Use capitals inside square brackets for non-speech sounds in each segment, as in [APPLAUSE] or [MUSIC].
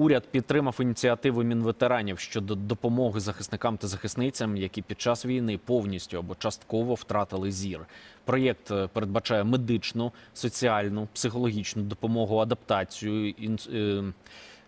Уряд підтримав ініціативу мінветеранів щодо допомоги захисникам та захисницям, які під час війни повністю або частково втратили зір. Проєкт е, передбачає медичну, соціальну, психологічну допомогу, адаптацію.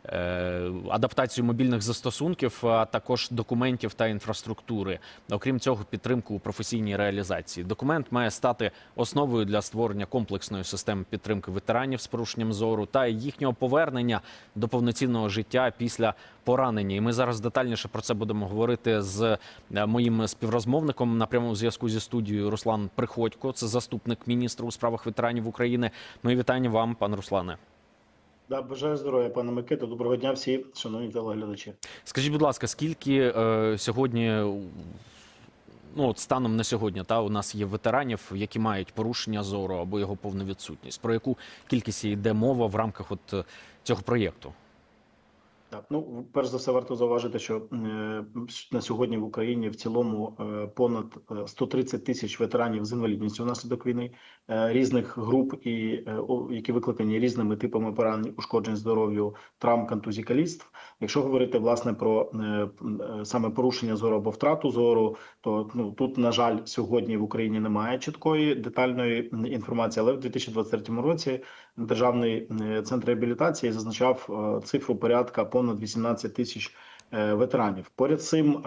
Е, Адаптацію мобільних застосунків, а також документів та інфраструктури. Окрім цього, підтримку у професійній реалізації. Документ має стати основою для створення комплексної системи підтримки ветеранів з порушенням зору та їхнього повернення до повноцінного життя після поранення. І ми зараз детальніше про це будемо говорити з е, моїм співрозмовником на прямому зв'язку зі студією Руслан Приходько. Це заступник міністра у справах ветеранів України. Мої вітання вам, пане Руслане. Да, бажаю здоров'я, пане Микита. Доброго дня всі, шановні телеглядачі. Скажіть, будь ласка, скільки е, сьогодні, ну от станом на сьогодні, та у нас є ветеранів, які мають порушення зору або його повну відсутність? Про яку кількість йде мова в рамках от е, цього проєкту? Так, ну перш за все, варто зауважити, що е, на сьогодні в Україні в цілому е, понад е, 130 тисяч ветеранів з інвалідністю внаслідок війни е, різних груп, і е, які викликані різними типами поранень, ушкоджень здоров'ю, травм, контузій, каліцтв. Якщо говорити власне про е, е, саме порушення зору або втрату зору, то ну тут на жаль сьогодні в Україні немає чіткої детальної інформації, але в 2023 році Державний е, центр реабілітації зазначав цифру порядка понад 18 тисяч ветеранів. Поряд з цим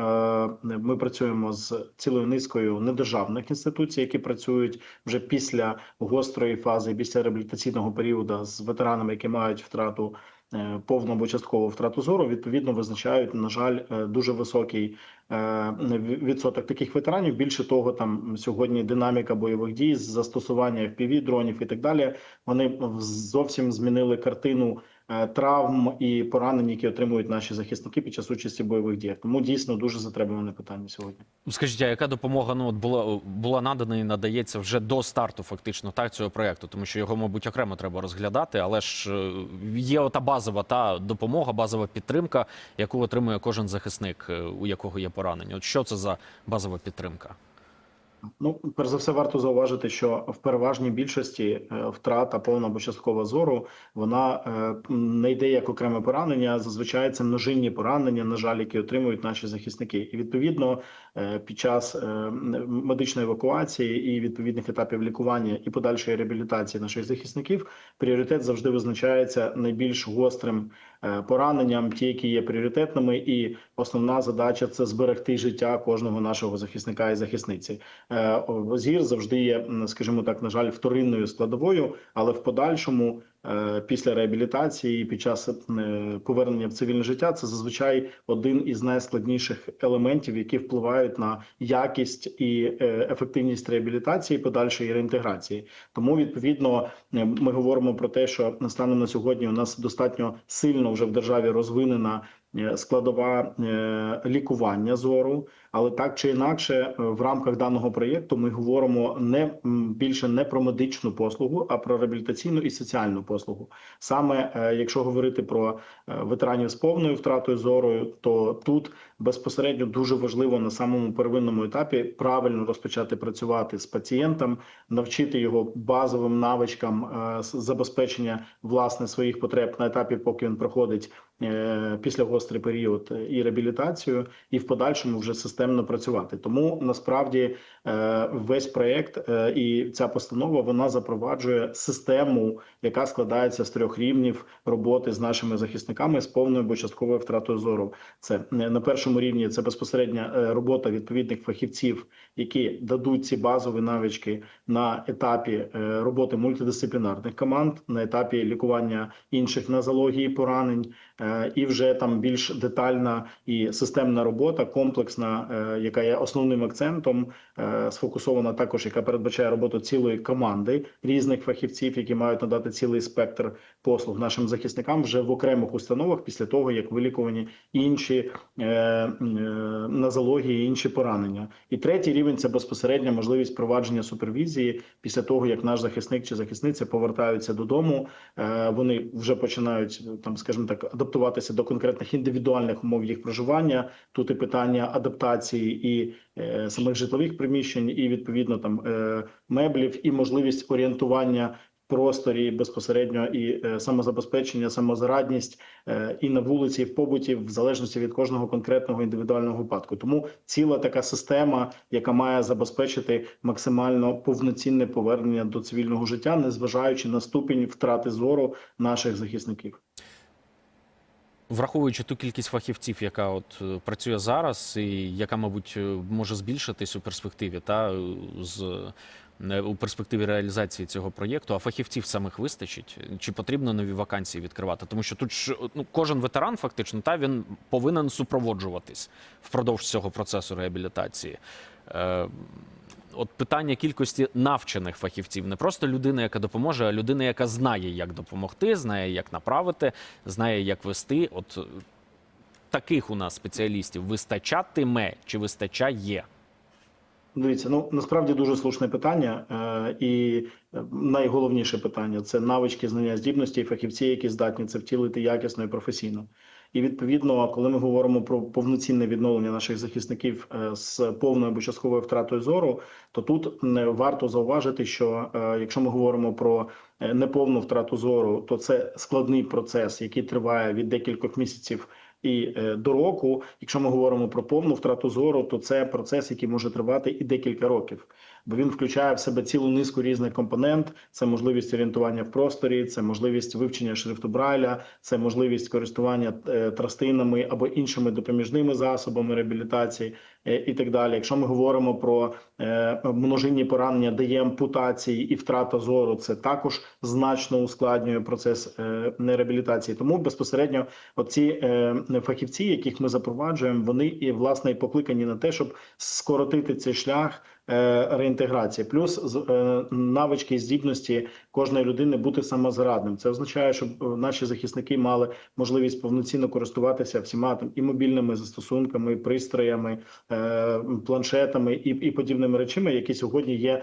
ми працюємо з цілою низкою недержавних інституцій, які працюють вже після гострої фази, після реабілітаційного періоду з ветеранами, які мають втрату. Е, Повну або часткову втрату зору відповідно визначають на жаль е, дуже високий е, відсоток таких ветеранів. Більше того, там сьогодні динаміка бойових дій, застосування fpv дронів і так далі. Вони зовсім змінили картину травм і поранень, які отримують наші захисники під час участі в бойових діях. Тому дійсно дуже затребуване питання сьогодні. Скажіть, а яка допомога ну от була була надана і надається вже до старту, фактично так цього проєкту? Тому що його, мабуть, окремо треба розглядати, але ж е, є ота базова та допомога, базова підтримка, яку отримує кожен захисник, е, у якого є поранення. От що це за базова підтримка? Ну, перш за все, варто зауважити, що в переважній більшості е, втрата повна або часткова зору вона е, не йде як окреме поранення. Зазвичай це множинні поранення, на жаль, які отримують наші захисники. І відповідно е, під час медичної евакуації і відповідних етапів лікування і подальшої реабілітації наших захисників пріоритет завжди визначається найбільш гострим пораненням, ті, які є пріоритетними, і основна задача це зберегти життя кожного нашого захисника і захисниці. Згір Зір завжди є, скажімо так, на жаль, вторинною складовою, але в подальшому, е, після реабілітації, під час е, повернення в цивільне життя, це зазвичай один із найскладніших елементів, які впливають на якість і е, ефективність реабілітації, подальшої реінтеграції. Тому відповідно е, ми говоримо про те, що станом на сьогодні у нас достатньо сильно вже в державі розвинена е, складова е, лікування зору. Але так чи інакше, е, в рамках даного проєкту ми говоримо не більше не про медичну послугу, а про реабілітаційну і соціальну послугу. Саме е, якщо говорити про е, ветеранів з повною втратою зору, то тут безпосередньо дуже важливо на самому первинному етапі правильно розпочати працювати з пацієнтом, навчити його базовим навичкам забезпечення власне своїх потреб на етапі, поки він проходить після гострий період і реабілітацію, і в подальшому вже системно працювати. Тому насправді весь проект е, і ця постанова вона запроваджує систему, яка складається з трьох рівнів роботи з нашими захисниками з повною або частковою втратою зору. Це е, на першому рівні це безпосередня е, робота відповідних фахівців, які дадуть ці базові навички на етапі е, роботи мультидисциплінарних команд, на етапі лікування інших нозологій, поранень, е, і вже там більш детальна і системна робота, комплексна, е, яка є основним акцентом, е, сфокусована також, яка передбачає роботу цілої команди різних фахівців, які мають надати цілий спектр послуг нашим захисникам вже в окремих установах після того, як вилікувані інші е, е, нозології, інші поранення. І третій рівень це безпосередня можливість провадження супервізії після того, як наш захисник чи захисниця повертаються додому. Е, вони вже починають там, скажімо так, адаптуватися до конкретних індивідуальних умов їх проживання. Тут і питання адаптації і самих житлових приміщень, і відповідно там е, меблів, і можливість орієнтування просторі безпосередньо і е, самозабезпечення, самозарадність е, і на вулиці, і в побуті, в залежності від кожного конкретного індивідуального випадку. Тому ціла така система, яка має забезпечити максимально повноцінне повернення до цивільного життя, незважаючи на ступінь втрати зору наших захисників. Враховуючи ту кількість фахівців, яка от е, працює зараз, і яка, мабуть, е, може збільшитись у перспективі, та е, з у перспективі реалізації цього проєкту, а фахівців самих вистачить? Чи потрібно нові вакансії відкривати? Тому що тут ж ну кожен ветеран, фактично, та він повинен супроводжуватись впродовж цього процесу реабілітації. От питання кількості навчених фахівців, не просто людина, яка допоможе, а людина, яка знає, як допомогти, знає, як направити, знає, як вести. От е, таких у нас спеціалістів вистачатиме чи вистачає? Дивіться, ну насправді дуже слушне питання, е, і е, найголовніше питання це навички, знання, здібності фахівці, які здатні це втілити якісно і професійно. І відповідно, коли ми говоримо про повноцінне відновлення наших захисників е, з повною або частковою втратою зору, то тут е, варто зауважити, що е, якщо ми говоримо про неповну втрату зору, то це складний процес, який триває від декількох місяців і до року. Якщо ми говоримо про повну втрату зору, то це процес, який може тривати і декілька років, бо він включає в себе цілу низку різних компонент. Це можливість орієнтування в просторі, це можливість вивчення шрифту Брайля, це можливість користування е, тростинами або іншими допоміжними засобами реабілітації і так далі. Якщо ми говоримо про е, множинні поранення, де є ампутації і втрата зору, це також значно ускладнює процес е, реабілітації. Тому безпосередньо оці е, фахівці, яких ми запроваджуємо, вони і власне і покликані на те, щоб скоротити цей шлях е, реінтеграції, плюс е, навички і здібності кожної людини бути самозарадним. Це означає, щоб е, наші захисники мали можливість повноцінно користуватися всіма там і мобільними застосунками, і пристроями, е, планшетами і, і подібними речами, які сьогодні є е,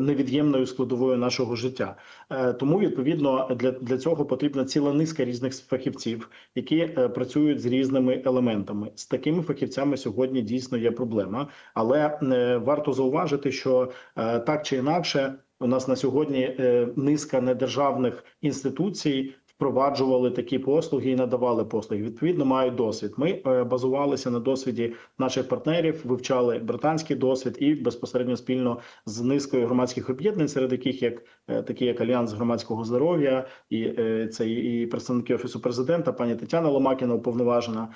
невід'ємною складовою нашого життя. Е, Тому відповідно для, для цього потрібна ціла низка різних фахівців, які е, працюють з різними елементами. З такими фахівцями сьогодні дійсно є проблема, але е, варто зауважити, що е, так чи інакше, у нас на сьогодні е, низка недержавних інституцій. Впроваджували такі послуги і надавали послуги. Відповідно, мають досвід. Ми е, базувалися на досвіді наших партнерів, вивчали британський досвід і безпосередньо спільно з низкою громадських об'єднань, серед яких як е, такі як Альянс громадського здоров'я, і е, це і представники офісу президента, пані Тетяна Ломакіна, уповноважена.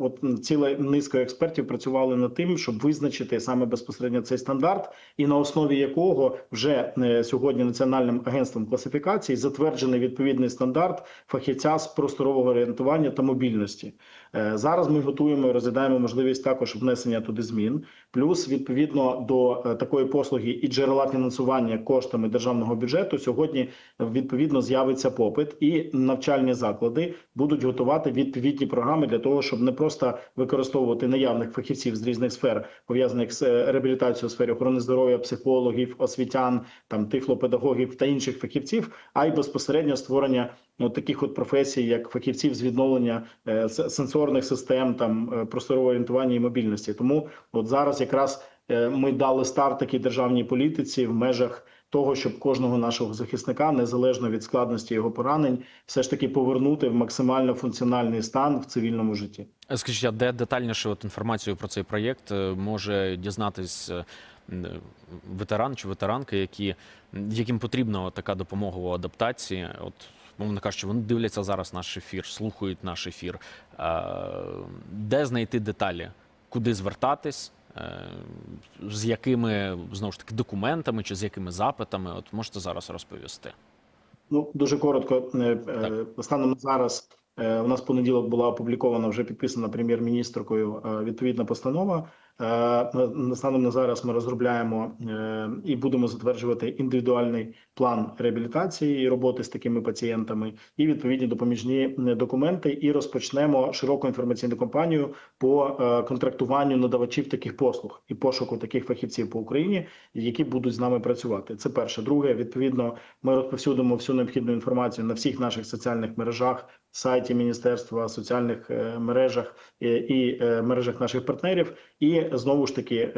От ціла низка експертів працювали над тим, щоб визначити саме безпосередньо цей стандарт, і на основі якого вже сьогодні національним агентством класифікації затверджений відповідний стандарт фахівця з просторового орієнтування та мобільності. Е, Зараз ми готуємо розглядаємо можливість також внесення туди змін. Плюс відповідно до е, такої послуги і джерела фінансування коштами державного бюджету сьогодні відповідно з'явиться попит, і навчальні заклади будуть готувати відповідні програми для того, щоб не просто використовувати наявних фахівців з різних сфер, пов'язаних з е, реабілітацією у сфері охорони здоров'я, психологів, освітян, там тифлопедагогів та інших фахівців, а й безпосередньо створення от таких от професій, як фахівців з відновлення е, сенсорних систем, там е, просторового орієнтування і мобільності. Тому от зараз якраз е, ми дали старт такій державній політиці в межах того, щоб кожного нашого захисника, незалежно від складності його поранень, все ж таки повернути в максимально функціональний стан в цивільному житті. Скажіть, а де детальніше от інформацію про цей проєкт може дізнатись ветеран чи ветеранки, які, яким потрібна така допомога у адаптації? От, мовно кажучи, вони дивляться зараз наш ефір, слухають наш ефір. Е, Де знайти деталі? Куди звертатись? Е, З якими знову ж таки документами чи з якими запитами? От можете зараз розповісти. Ну дуже коротко. е, е, Станом зараз у нас понеділок була опублікована вже підписана прем'єр-міністркою відповідна постанова. Е, Станом на зараз ми розробляємо е, і будемо затверджувати індивідуальний план реабілітації і роботи з такими пацієнтами, і відповідні допоміжні е, документи. І розпочнемо широку інформаційну кампанію по контрактуванню надавачів таких послуг і пошуку таких фахівців по Україні, які будуть з нами працювати. Це перше. Друге, відповідно, ми розповсюдимо всю необхідну інформацію на всіх наших соціальних мережах, сайті міністерства, соціальних е, мережах е, і е, мережах наших партнерів. І знову ж таки,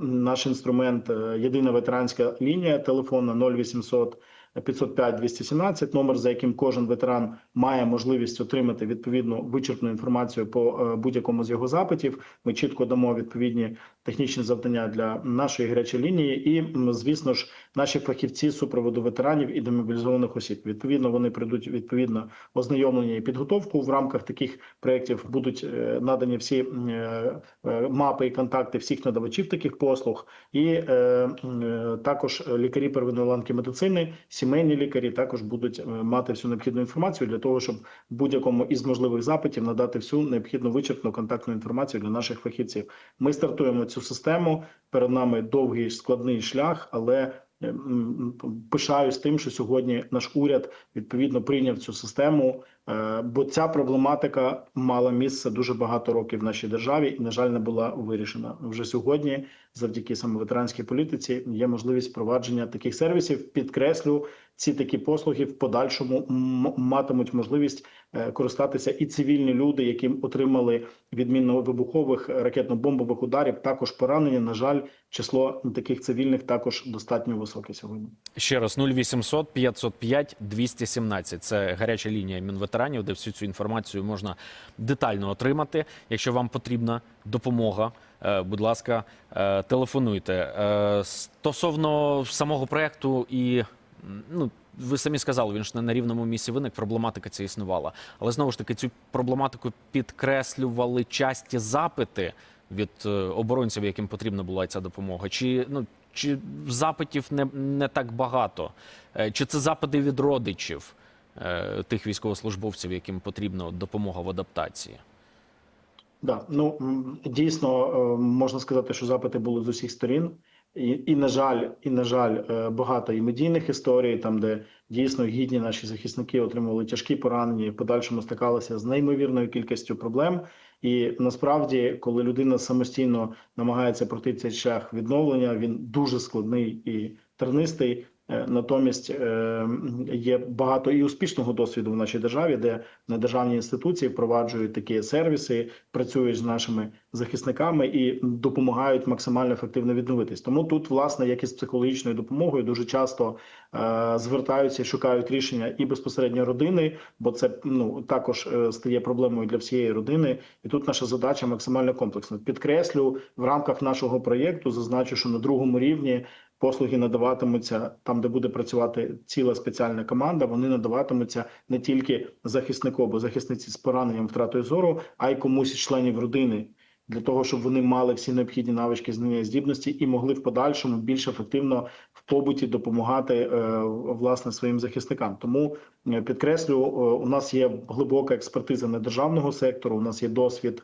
наш інструмент єдина ветеранська лінія телефонна 0800 505 217 номер, за яким кожен ветеран має можливість отримати відповідну вичерпну інформацію по будь-якому з його запитів. Ми чітко дамо відповідні технічні завдання для нашої гарячої лінії, і звісно ж, наші фахівці супроводу ветеранів і демобілізованих осіб. Відповідно, вони прийдуть відповідно ознайомлення і підготовку. В рамках таких проєктів будуть е, надані всі е, е, мапи і контакти всіх надавачів таких послуг, і також лікарі первинної ланки медицини, сімейні лікарі також будуть мати всю необхідну інформацію для того, щоб будь-якому із можливих запитів надати всю необхідну вичерпну контактну інформацію для наших фахівців. Ми стартуємо цю систему. Перед нами довгий складний шлях, але пишаюсь тим, що сьогодні наш уряд відповідно прийняв цю систему, бо ця проблематика мала місце дуже багато років в нашій державі і, на жаль, не була вирішена. Вже сьогодні, завдяки саме ветеранській політиці, є можливість впровадження таких сервісів. Підкреслю, ці такі послуги в подальшому матимуть можливість е, користатися і цивільні люди, які отримали відмінно вибухових ракетно-бомбових ударів, також поранення. На жаль, число таких цивільних також достатньо високе сьогодні. Ще раз 0800 505 217. Це гаряча лінія мінветеранів, де всю цю інформацію можна детально отримати. Якщо вам потрібна допомога, е, будь ласка, е, телефонуйте. Е, Стосовно самого проекту і ну. Ви самі сказали, він ж не на рівному місці виник, проблематика ця існувала. Але знову ж таки, цю проблематику підкреслювали часті запити від оборонців, яким потрібна була ця допомога. Чи ну чи запитів не, не так багато? Чи це запити від родичів тих військовослужбовців, яким потрібна допомога в адаптації? Да, ну дійсно е, можна сказати, що запити були з усіх сторін, і, і на жаль, і на жаль, е, багато і медійних історій, там де дійсно гідні наші захисники отримували тяжкі поранення в подальшому стикалися з неймовірною кількістю проблем. І насправді, коли людина самостійно намагається пройти цей шлях відновлення, він дуже складний і тернистий. Е, Натомість е, є багато і успішного досвіду в нашій державі, де недержавні інституції впроваджують такі сервіси, працюють з нашими захисниками і допомагають максимально ефективно відновитись. Тому тут, власне, як з психологічною допомогою, дуже часто е, звертаються шукають рішення і безпосередньо родини, бо це ну також стає проблемою для всієї родини. І тут наша задача максимально комплексна. Підкреслю в рамках нашого проєкту, зазначу, що на другому рівні. Послуги надаватимуться там, де буде працювати ціла спеціальна команда. Вони надаватимуться не тільки захиснику або захисниці з пораненням втратою зору, а й комусь із членів родини для того, щоб вони мали всі необхідні навички знання здібності і могли в подальшому більш ефективно в побуті допомагати е, власне своїм захисникам. Тому е, підкреслю, е, у нас є глибока експертиза недержавного сектору. У нас є досвід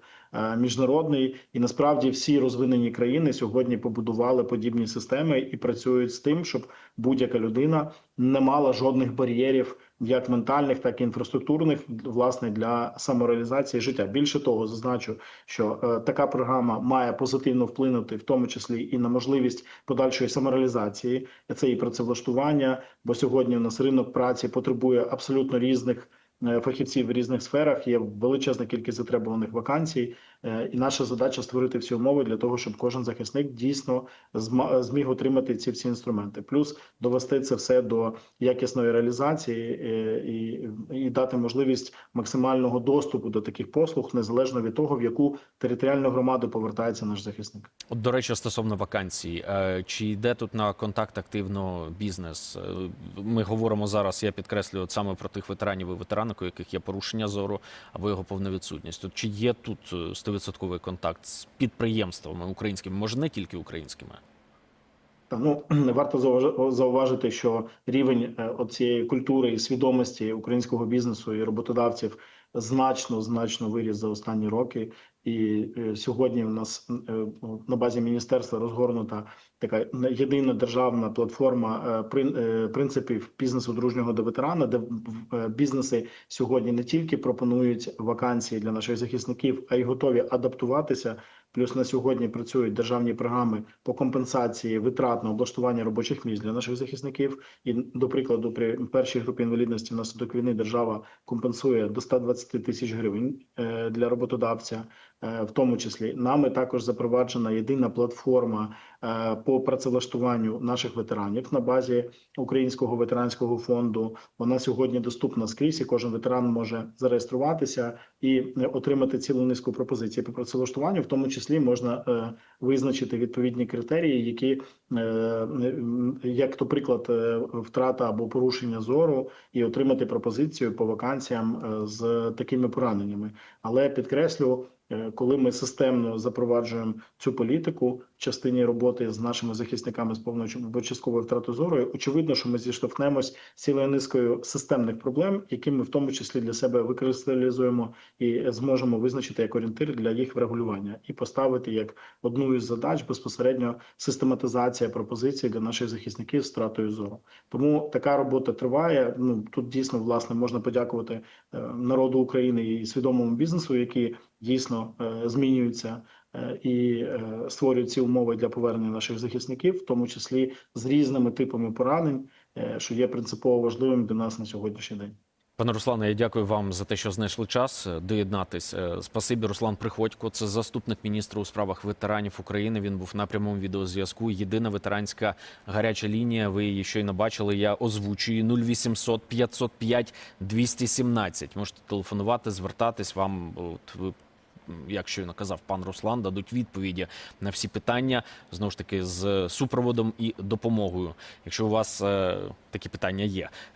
міжнародний, і насправді всі розвинені країни сьогодні побудували подібні системи і працюють з тим, щоб будь-яка людина не мала жодних бар'єрів. Як ментальних, так і інфраструктурних, власне, для самореалізації життя. Більше того, зазначу, що е, така програма має позитивно вплинути, в тому числі і на можливість подальшої самореалізації. Це і працевлаштування, бо сьогодні у нас ринок праці потребує абсолютно різних е, фахівців в різних сферах. Є величезна кількість затребуваних вакансій, е, і наша задача створити всі умови для того, щоб кожен захисник дійсно зміг отримати ці всі інструменти. Плюс довести це все до якісної реалізації е, і, і дати можливість максимального доступу до таких послуг, незалежно від того, в яку територіальну громаду повертається наш захисник. От, до речі, стосовно вакансій, е, чи йде тут на контакт активно бізнес? Е, Ми говоримо зараз, я підкреслюю саме про тих ветеранів і ветеранок, у яких є порушення зору або його повна відсутність. От чи є тут е, 100% контакт з підприємствами українськими, може не тільки українськими? Та, ну [CLEARS THROAT] варто зауважити, що рівень цієї оцієї культури і свідомості українського бізнесу і роботодавців значно значно виріс за останні роки. І е, сьогодні в нас е, на базі міністерства розгорнута така єдина державна платформа е, принципів бізнесу дружнього до ветерана, де бізнеси сьогодні не тільки пропонують вакансії для наших захисників, а й готові адаптуватися. Плюс на сьогодні працюють державні програми по компенсації витрат на облаштування робочих місць для наших захисників. І до прикладу, при першій групі інвалідності внаслідок війни держава компенсує до 120 тисяч гривень для роботодавця. Е, в тому числі нами також запроваджена єдина платформа е, по працевлаштуванню наших ветеранів на базі Українського ветеранського фонду. Вона сьогодні доступна скрізь. і Кожен ветеран може зареєструватися і е, отримати цілу низку пропозицій по працевлаштуванню. В тому числі можна визначити відповідні критерії, які як то приклад втрата або порушення зору, і отримати пропозицію по вакансіям з такими пораненнями. Але підкреслю, коли ми системно запроваджуємо цю політику частині роботи з нашими захисниками з повною або частковою втратою зору, очевидно, що ми зіштовхнемось з цілою низкою системних проблем, які ми в тому числі для себе викристалізуємо і зможемо визначити як орієнтир для їх врегулювання і поставити як одну із задач безпосередньо систематизація пропозицій для наших захисників з втратою зору. Тому така робота триває. Ну тут дійсно власне можна подякувати е, народу України і свідомому бізнесу, які дійсно е, змінюються і е, створюють ці умови для повернення наших захисників, в тому числі з різними типами поранень, е, що є принципово важливим для нас на сьогоднішній день. Пане Руслане, я дякую вам за те, що знайшли час е, доєднатись. Е, Спасибі, Руслан Приходько. Це заступник міністра у справах ветеранів України. Він був на прямому відеозв'язку. Єдина ветеранська гаряча лінія. Ви її щойно бачили. Я озвучую 0800 505 217. Можете телефонувати, звертатись. Вам от ви. Як щойно казав пан Руслан, дадуть відповіді на всі питання знову ж таки з супроводом і допомогою, якщо у вас е, такі питання є.